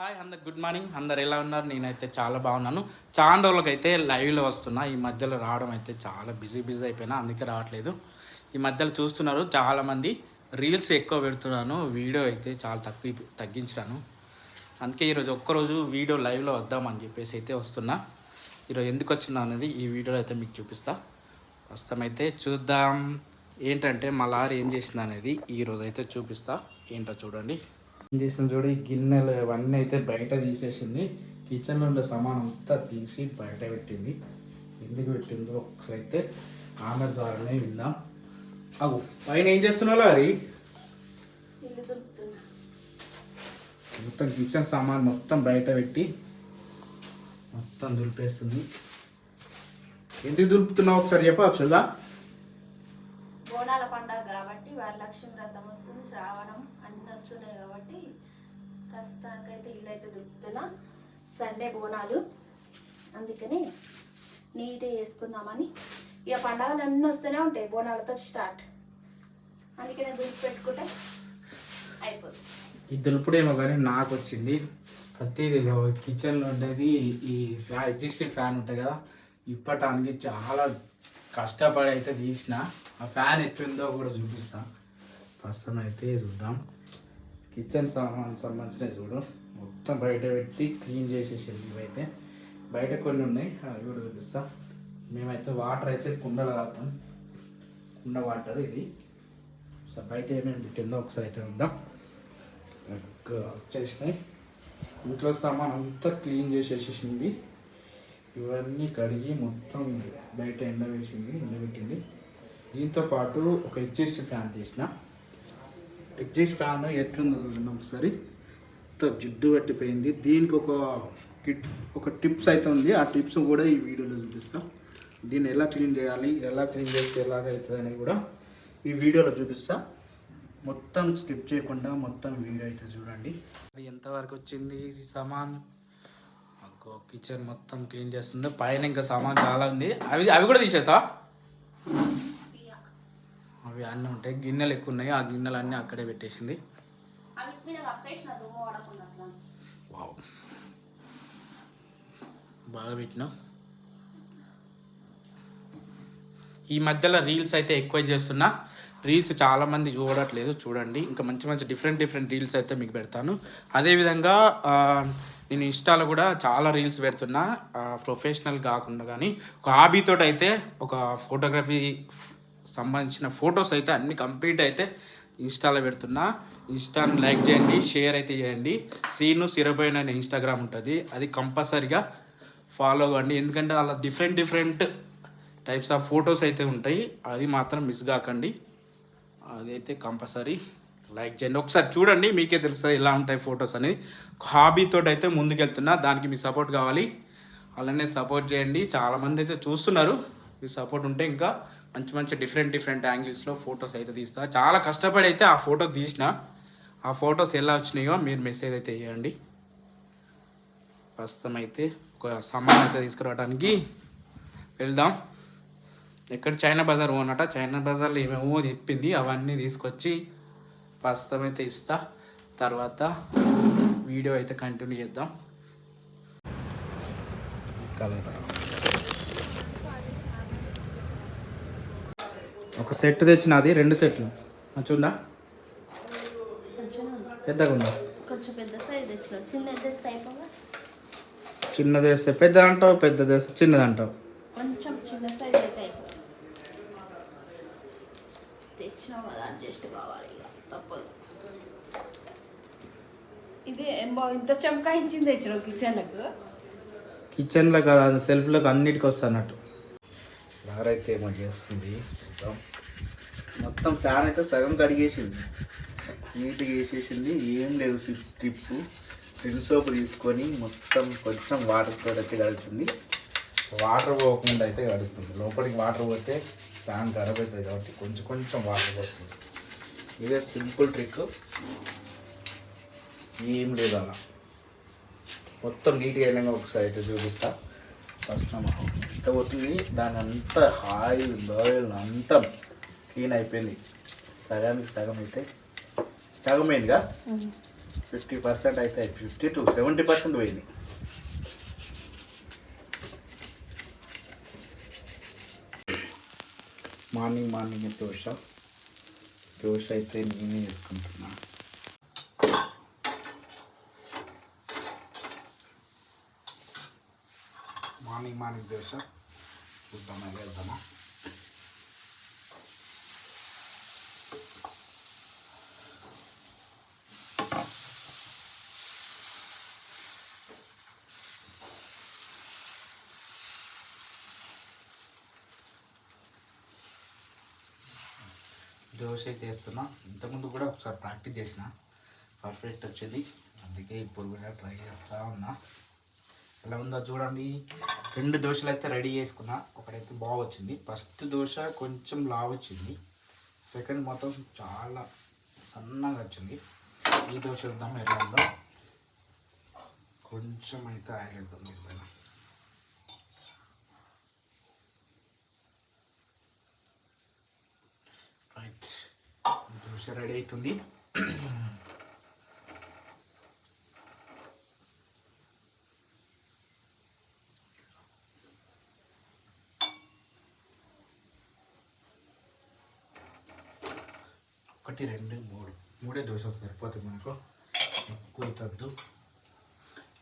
Hi అందరు good morning అందరు ఎలా ఉన్నారు? నేనైతే చాలా బాగున్నాను. చాలా రోజులకైతే లైవ్లో వస్తున్నా. ఈ మధ్యలో రావడం అయితే చాలా బిజీ బిజీ అయిపోయినా అందుకే రావట్లేదు. ఈ మధ్యలో చూస్తున్నారు చాలామంది రీల్స్ ఎక్కువ పెడుతున్నాను. వీడియో అయితే చాలా తక్కువ తగ్గించాను అందుకే ఈరోజు ఒక్కరోజు వీడియో లైవ్లో వద్దామని చెప్పేసి అయితే వస్తున్నా. ఈరోజు ఎందుకు వచ్చినా అనేది ఈ వీడియోలో అయితే మీకు చూపిస్తా. ప్రస్తుతమైతే చూద్దాం. ఏంటంటే మా లారీ ఏం చేసింది అనేది ఈరోజు అయితే చూపిస్తా. ఏంటో చూడండి. ఏం చేసింది చూడు ఈ గిన్నెలు అవన్నీ అయితే బయట తీసేసింది. కిచెన్లో ఉండే సామాన్ అంతా తీసి బయట పెట్టింది. ఎందుకు పెట్టిందో ఒకసారి అయితే ఆమె ద్వారానే విందాం. అవు పైన ఏం చేస్తున్నావు దులుపుతున్నా. మొత్తం కిచెన్ సామాన్ మొత్తం బయట పెట్టి మొత్తం దులిపేస్తుంది. ఎందుకు దులుపుతున్నావు ఒకసారి చెప్పవచ్చుగా? బోనాల పండగ కాబట్టి వరలక్ష్మి వ్రతం వస్తుంది శ్రావణం. వస్తున్నాయి కాబట్టి ప్రస్తుతానికైతే ఇల్లు అయితే దులుపుతున్నా. సండే బోనాలు. అందుకని నీట్గా చేసుకుందామని. ఇక పండగలు అన్నీ వస్తూనే ఉంటాయి బోనాలతో స్టార్ట్. అందుకనే దులిపి పెట్టుకుంటే అయిపోతుంది ఈ దులుపుడేమో కానీ నాకు వచ్చింది. ప్రతిదీ కిచెన్లో ఉండేది ఈ ఫ్యా ఎగ్జిస్టింగ్ ఫ్యాన్ ఉంటుంది కదా ఇప్పటానికి చాలా కష్టపడి అయితే తీసిన. ఆ ఫ్యాన్ ఎట్లుందో కూడా చూపిస్తాను ప్రస్తుతం అయితే చూద్దాం. కిచెన్ సామాన్ సంబంధించినవి చూడు. మొత్తం బయట పెట్టి క్లీన్ చేసేసింది ఇవైతే బయట కొన్ని ఉన్నాయి అవి కూడా చూపిస్తా. మేమైతే వాటర్ అయితే కుండలో తాగుతాం. కుండ వాటర్ ఇది. సో బయట ఏమేమి పెట్టిందో ఒకసారి అయితే ఉందాం వచ్చేసినాయి. ఇంట్లో సామాన్ అంతా క్లీన్ చేసేసేసింది. ఇవన్నీ కడిగి మొత్తం బయట ఎండవేసింది ఎండబెట్టింది. దీంతో పాటు ఒక ఎగ్జిస్ట్ ఫ్యాన్ తీసిన. ఎగ్జిస్ట్ ఫ్యాన్ ఎట్లుందో చూడండి ఒకసారి. జిడ్డు పట్టిపోయింది. దీనికి ఒక కిట్ ఒక టిప్స్ అయితే ఉంది. ఆ టిప్స్ కూడా ఈ వీడియోలో చూపిస్తాం. దీన్ని ఎలా క్లీన్ చేయాలి ఎలా క్లీన్ చేస్తే ఎలాగ అవుతుంది అనేది కూడా ఈ వీడియోలో చూపిస్తా. మొత్తం స్కిప్ చేయకుండా మొత్తం వీడియో అయితే చూడండి. ఎంతవరకు వచ్చింది సామాన్? అగ్గో కిచెన్ మొత్తం క్లీన్ చేస్తుంది. పైన ఇంకా సామాన్ చాలా ఉంది. అవి అవి కూడా తీసేసా? అవి అన్నీ ఉంటాయి. గిన్నెలు ఎక్కువ ఉన్నాయి. ఆ గిన్నెలు అన్నీ అక్కడే పెట్టేసింది. వావ్. బాగా పెట్టినావు. ఈ మధ్యలో రీల్స్ అయితే ఎక్కువ చేస్తున్నా. రీల్స్ చాలా మంది చూడట్లేదు. చూడండి. ఇంకా మంచి మంచి డిఫరెంట్ డిఫరెంట్ రీల్స్ అయితే మీకు పెడతాను. అదేవిధంగా నేను ఇన్స్టాలో కూడా చాలా రీల్స్ పెడుతున్నా. ప్రొఫెషనల్ కాకుండా కానీ. ఒక హాబీతో అయితే ఒక ఫోటోగ్రఫీ సంబంధించిన ఫొటోస్ అయితే అన్ని కంప్లీట్ అయితే ఇన్స్టాలో పెడుతున్నా. ఇన్స్టాను లైక్ చేయండి షేర్ అయితే చేయండి. శ్రీను సిరబోయిన అనే ఇన్స్టాగ్రామ్ ఉంటుంది. అది కంపల్సరిగా ఫాలో అవ్వండి. ఎందుకంటే అలా different different types of photos అయితే ఉంటాయి. అది మాత్రం మిస్ కాకండి. అదైతే కంపల్సరీ లైక్ చేయండి. ఒకసారి చూడండి మీకే తెలుస్తుంది ఎలా ఉంటాయి ఫొటోస్ అనేది. హాబీతో అయితే ముందుకెళ్తున్నా. దానికి మీ సపోర్ట్ కావాలి. అలానే సపోర్ట్ చేయండి. చాలామంది అయితే చూస్తున్నారు. మీ సపోర్ట్ ఉంటే ఇంకా మంచి మంచి డిఫరెంట్ డిఫరెంట్ యాంగిల్స్లో ఫొటోస్ అయితే తీస్తా. చాలా కష్టపడి అయితే ఆ ఫోటో తీసిన. ఆ ఫొటోస్ ఎలా వచ్చినాయో మీరు మెసేజ్ అయితే చేయండి ప్రస్తుతం అయితే ఒక సామాన్ అయితే తీసుకురావడానికి వెళ్దాం. ఎక్కడ చైనా బజార్ పోనట. చైనా బజార్లో ఏమేమో చెప్పింది అవన్నీ తీసుకొచ్చి ప్రస్తుతం అయితే ఇస్తా. తర్వాత వీడియో అయితే కంటిన్యూ చేద్దాం. కలర్ ఒక సెట్ తెచ్చినది రెండు సెట్లు. మంచిగా కొంచెం ఉంది. పెద్దగా ఉందా? కొంచెం పెద్ద సైజ్ తెచ్చిన చిన్నది తెస్తే అయిపోగా చిన్నది వేస్తే పెద్ద అంటావు పెద్దది వేస్తే చిన్నది అంటావు? కొంచెం చిన్న సైజ్ అయితే తెచ్చినాం కదా అడ్జస్ట్ కావాలి ఇక తప్పదు. ఇది ఇంత చమకాయించింది తెచ్చినావు కిచెన్లకు కిచెన్లో కదా సెల్ఫ్లోకి అన్నిటికి వస్తున్నట్టు. అయితే ఏమో చేస్తుంది. చూద్దాం. మొత్తం ఫ్యాన్ అయితే సగం కడిగేసింది నీట్గా వేసేసింది ఏం లేదు ట్రిప్ ఫ్రిడ్ సోప్ తీసుకొని మొత్తం కొంచెం వాటర్తో అయితే కడుగుతుంది వాటర్ పోకుండా అయితే కడుగుతుంది లోపలికి వాటర్ పోతే ఫ్యాన్ ఖరాబ్ అవుతుంది కాబట్టి కొంచెం కొంచెం వాటర్ పోస్తుంది. ఇదే సింపుల్ ట్రిక్. ఏం లేదు అలా. మొత్తం నీట్గా అయినాక ఒకసారి అయితే చూపిస్తా. ఫస్ట్ ఎంత పోతుంది దాని అంతా హాయి బాయిల్ అంతా క్లీన్ అయిపోయింది. సగానికి సగం అయితే సగమైందిగా? ఫిఫ్టీ పర్సెంట్ అయితే ఫిఫ్టీ టు సెవెంటీ పర్సెంట్ పోయింది. మార్నింగ్ మార్నింగ్ దోశ దోశ అయితే నేనే చేసుకుంటున్నాను మార్నింగ్ మార్నింగ్ దోశ చూద్దాం ఎలా వెళ్దామా? దోశ చేస్తున్నా. ఇంతకుముందు కూడా ఒకసారి ప్రాక్టీస్ చేసిన. పర్ఫెక్ట్ వచ్చింది. అందుకే ఇప్పుడు కూడా ట్రై చేస్తూ ఉన్నా. ఎలా ఉందో చూడండి. రెండు దోశలు అయితే రెడీ చేసుకున్నా. ఒకటైతే బాగా వచ్చింది ఫస్ట్ దోశ కొంచెం లావు వచ్చింది సెకండ్ మొత్తం చాలా సన్నగా వచ్చింది. ఈ దోశ చూద్దాం ఎలా ఉందో. కొంచెం అయితే ఆయిల్ వేద్దాం దీనిపైన రైట్. దోశ రెడీ అవుతుంది. ఒకటి రెండు మూడు. మూడే దోశలు సరిపోతుంది మనకు. ఎక్కువ అవుతుంది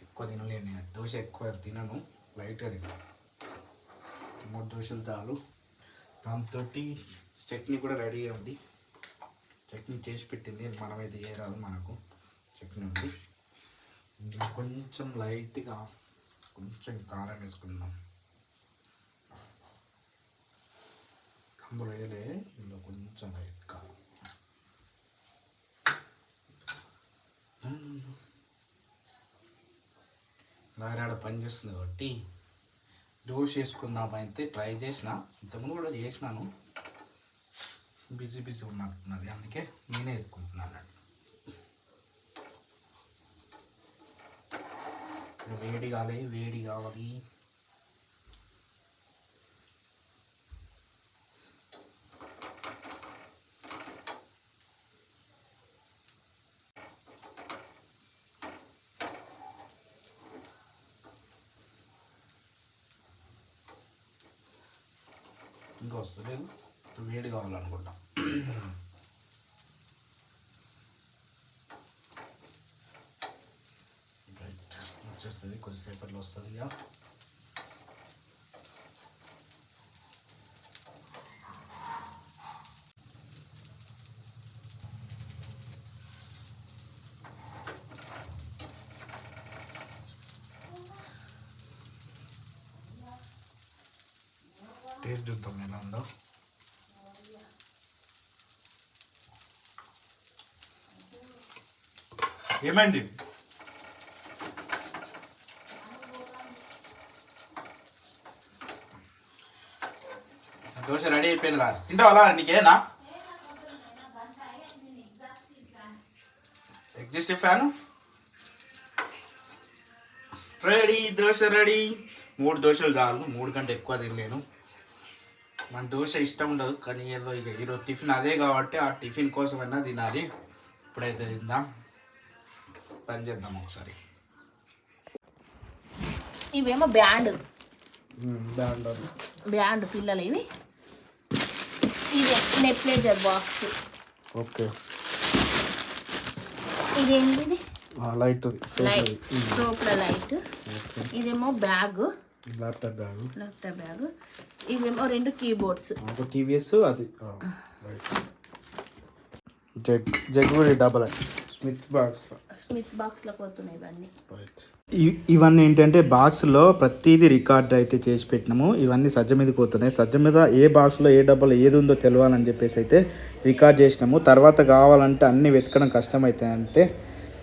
ఎక్కువ తినలేను నేను. దోశ ఎక్కువ తినను. లైట్గా తిన్నాను మూడు దోశలు చాలు. దాంతో చట్నీ కూడా రెడీగా ఉంది. చట్నీ చేసి పెట్టింది. మనమైతే ఏ రాదు మనకు. చట్నీ ఉంది. ఇంకా కొంచెం లైట్గా కొంచెం కారం వేసుకుందాం. అందులో వేయలే. ఇందులో కొంచెం లైట్ కారం నారాడ పని చేస్తుంది కాబట్టి డోస్ చేసుకుందామైతే అయితే ట్రై చేసిన ఇంతకుముందు కూడా చేసినాను. బిజీ బిజీ ఉన్నట్టున్నది. అందుకే నేనే ఎత్తుకుంటున్నాను వేడి కావాలి వేడి కావాలి. ఇంకా వస్తలేదు ఇప్పుడు వేడి కావాలనుకుంటా రైట్ వచ్చేస్తుంది కొద్దిసేపట్లో వస్తుంది ఇక. టేస్ట్ చూద్దాం ఎలా ఉందో ఏమైంది? దోశ రెడీ అయిపోయింది రా. తింటావా నీకేనా? Exhaust fan ready dosa ready మూడు దోశలు చాలు. మూడు కంటే ఎక్కువ తినలేను. మన దోశ ఇష్టం ఉండదు కానీ ఏదో ఇక ఈరోజు టిఫిన్ అదే కాబట్టి ఆ టిఫిన్ కోసమైనా తినాలి. ఇప్పుడైతే తిందాం. పని చేద్దాం ఒకసారి. ఇవేమో బ్యాండ్. బాగుంటుంది బ్యాండ్ పిల్లలు ఇవి ఇది నెప్లేజర్ బాక్స్. ఓకే. ఇదేంటిది? లైట్ లైట్ సోప్ల లైట్. ఇదేమో bag. Laptop bag laptop bag ఇవేమో రెండు కీబోర్డ్స్ ఒక టీవీఎస్ అది. రైట్ జగ్ జగ్గుడి డబల్ స్మిత్ బాక్స్ స్మిత్ బాక్స్లో పోతున్నాయి ఇవన్నీ. రైట్ ఇవన్నీ ఏంటంటే బాక్స్లో ప్రతిదీ రికార్డ్ అయితే చేసి పెట్టినాము. ఇవన్నీ సజ్జ మీద పోతున్నాయి. సజ్జ మీద ఏ బాక్స్లో ఏ డబ్బాలో ఏది ఉందో తెలియాలని చెప్పేసి అయితే రికార్డ్ చేసినాము. తర్వాత కావాలంటే అన్ని వెతకడం కష్టమవుతాయి అంటే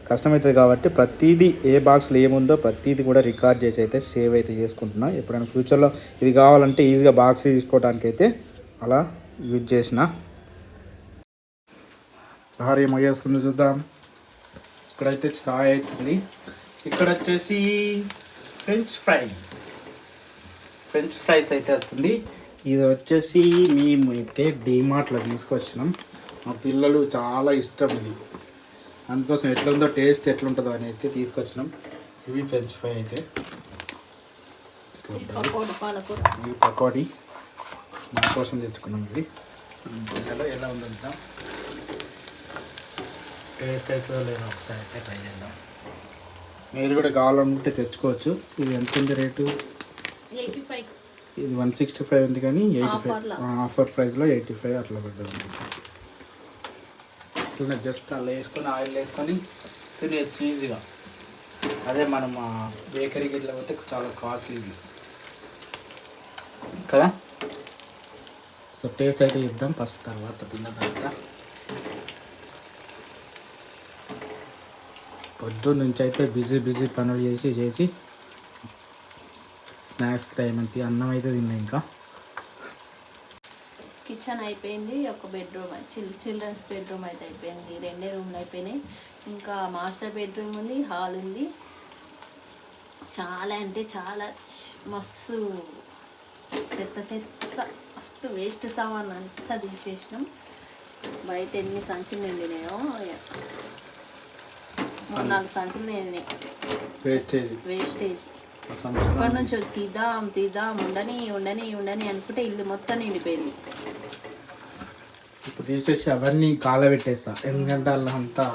కష్టమవుతుంది కాబట్టి ప్రతిదీ ఏ బాక్స్లో ఏముందో ప్రతిదీ కూడా రికార్డ్ చేసి అయితే సేవ్ అయితే చేసుకుంటున్నా. ఎప్పుడైనా ఫ్యూచర్లో ఇది కావాలంటే ఈజీగా బాక్స్ తీసుకోవడానికి అయితే అలా యూజ్ చేసిన. చారు ఏమయ్యేస్తుంది చూద్దాం. ఇక్కడైతే చాయ్ అవుతుంది ఇక్కడ వచ్చేసి ఫ్రెంచ్ ఫ్రై. ఫ్రెంచ్ ఫ్రైస్ అయితే వస్తుంది. ఇది వచ్చేసి మేము అయితే డీమార్ట్లో తీసుకొచ్చినాం. మా పిల్లలు చాలా ఇష్టం ఇది. అందుకోసం ఎట్లుందో టేస్ట్ ఎట్లుంటుందో అని అయితే తీసుకొచ్చినాం. ఇవి ఫ్రెంచ్ ఫ్రై అయితే. ఇవి పకోడీ మన కోసం తెచ్చుకున్నాం ఇవి పిల్లలు ఎలా ఉందో చూద్దాం. టేస్ట్ అవుతుందో లేదో ఒకసారి అయితే ట్రై చేద్దాం. మీరు కూడా కావాలనుకుంటే తెచ్చుకోవచ్చు. ఇది ఎంత ఉంది రేటు? ఇది వన్ సిక్స్టీ ఫైవ్ ఉంది కానీ ఎయిటీ ఫైవ్. ఆఫర్ ప్రైస్లో ఎయిటీ ఫైవ్ అట్లా పడ్డది అట్లనే జస్ట్ అలా వేసుకొని ఆయిల్ వేసుకొని తినేయచ్చు ఈజీగా. అదే మనం బేకరీకి ఇట్లా పోతే చాలా కాస్ట్లీ కదా? సో టేస్ట్ అయితే ఇద్దాం ఫస్ట్ తర్వాత తిన్న తర్వాత. పొద్దున్న నుంచి అయితే బిజీ బిజీ పనులు చేసి చేసి స్నాక్స్ టైం అంతే అన్నం అయితే తిన్నా ఇంకా. కిచెన్ అయిపోయింది ఒక బెడ్రూమ్ చిల్ చిల్డ్రన్స్ బెడ్రూమ్ అయితే అయిపోయింది రెండే రూమ్లు అయిపోయినాయి. ఇంకా మాస్టర్ బెడ్రూమ్ ఉంది హాల్ ఉంది. చాలా అంటే చాలా మస్తు చెత్త చెత్త మస్తు వేస్ట్ సామాన్ అంతా తీసేసినాం. బయట ఎన్ని సంచులు నిండినాయో మూడు నాలుగు సంచులు నిండినాయి వేస్టేజ్ వేస్టేజ్ ఇప్పటి నుంచి తీద్దాం తీద్దాం ఉండని ఉండని ఉండని అనుకుంటే ఇల్లు మొత్తం నిండిపోయింది. ఇప్పుడు తీసేసి అవన్నీ కాలబెట్టేస్తా. ఎందుకంటే అలా అంతా?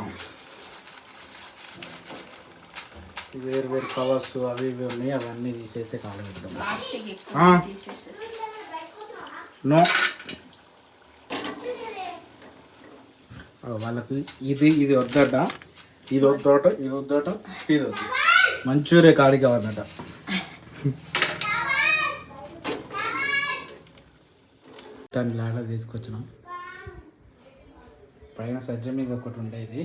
వేరు వేరు కవర్స్ అవి ఇవి ఉన్నాయి అవన్నీ తీసేస్తే తీసేసేసి. నో. వాళ్ళకి ఇది ఇది వద్దట. ఇది వద్దట ఇది వద్దట ఇది వద్దు మంచూరియా కాడి కావాలట దాని లాడ తీసుకొచ్చినాం. పైన సజ్జ మీద ఒకటి ఉండేది.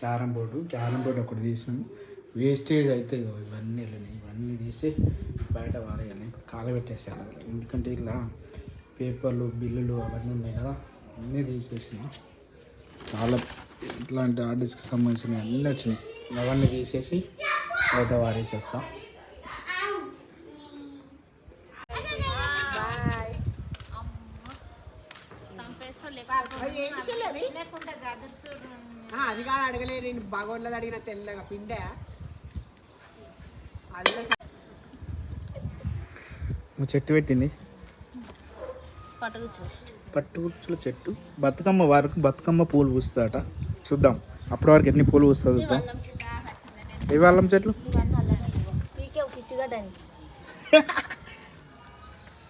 క్యారమ్ బోర్డు క్యారమ్ బోర్డు ఒకటి తీసినాం. వేస్టేజ్ అయితే ఇవన్నీ వెళ్ళినాయి ఇవన్నీ తీసి బయట వారేయాలి కాలబెట్టేసేయాలి ఎందుకంటే ఇలా పేపర్లు బిల్లులు అవన్నీ ఉన్నాయి కదా అన్నీ తీసేసిన. చాలా ఇట్లాంటి ఆర్డర్స్కి సంబంధించినవి అన్నీ వచ్చినాయి. అవన్నీ తీసేసి బయట ఆ, అది కాదు అడగలేదు. నేను బాగోట్లేదు అడిగిన తెల్లగా పిండే? చెట్టు పెట్టింది. పట్టుకుచ్చుల చెట్టు. బతుకమ్మ వరకు బతుకమ్మ పూలు పూస్తుందట. చూద్దాం. అప్పటి వరకు ఎన్ని పూలు పూస్తుందో చూద్దాం. ఇవి అల్లం చెట్లు?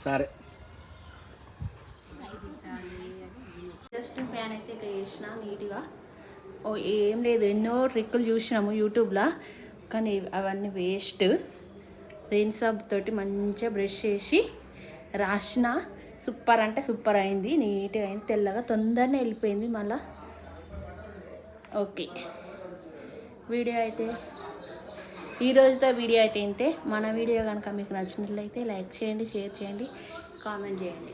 సరే. జస్ట్ ఫ్యాన్ అయితే ఇట్లా చేసిన నీట్గా. ఓ ఏం లేదు ఎన్నో ట్రిక్కులు చూసినాము యూట్యూబ్లో కానీ అవన్నీ వేస్ట్. రెయిన్ సబ్ తోటి మంచిగా బ్రష్ చేసి రాసిన సూపర్ అంటే సూపర్ అయింది నీట్గా అయింది తెల్లగా తొందరనే వెళ్ళిపోయింది మళ్ళా. ఓకే. వీడియో అయితే ఈ రోజుతో వీడియో అయితే ఇంతే. మన వీడియో కనుక మీకు నచ్చినట్లయితే లైక్ చేయండి షేర్ చేయండి కామెంట్ చేయండి.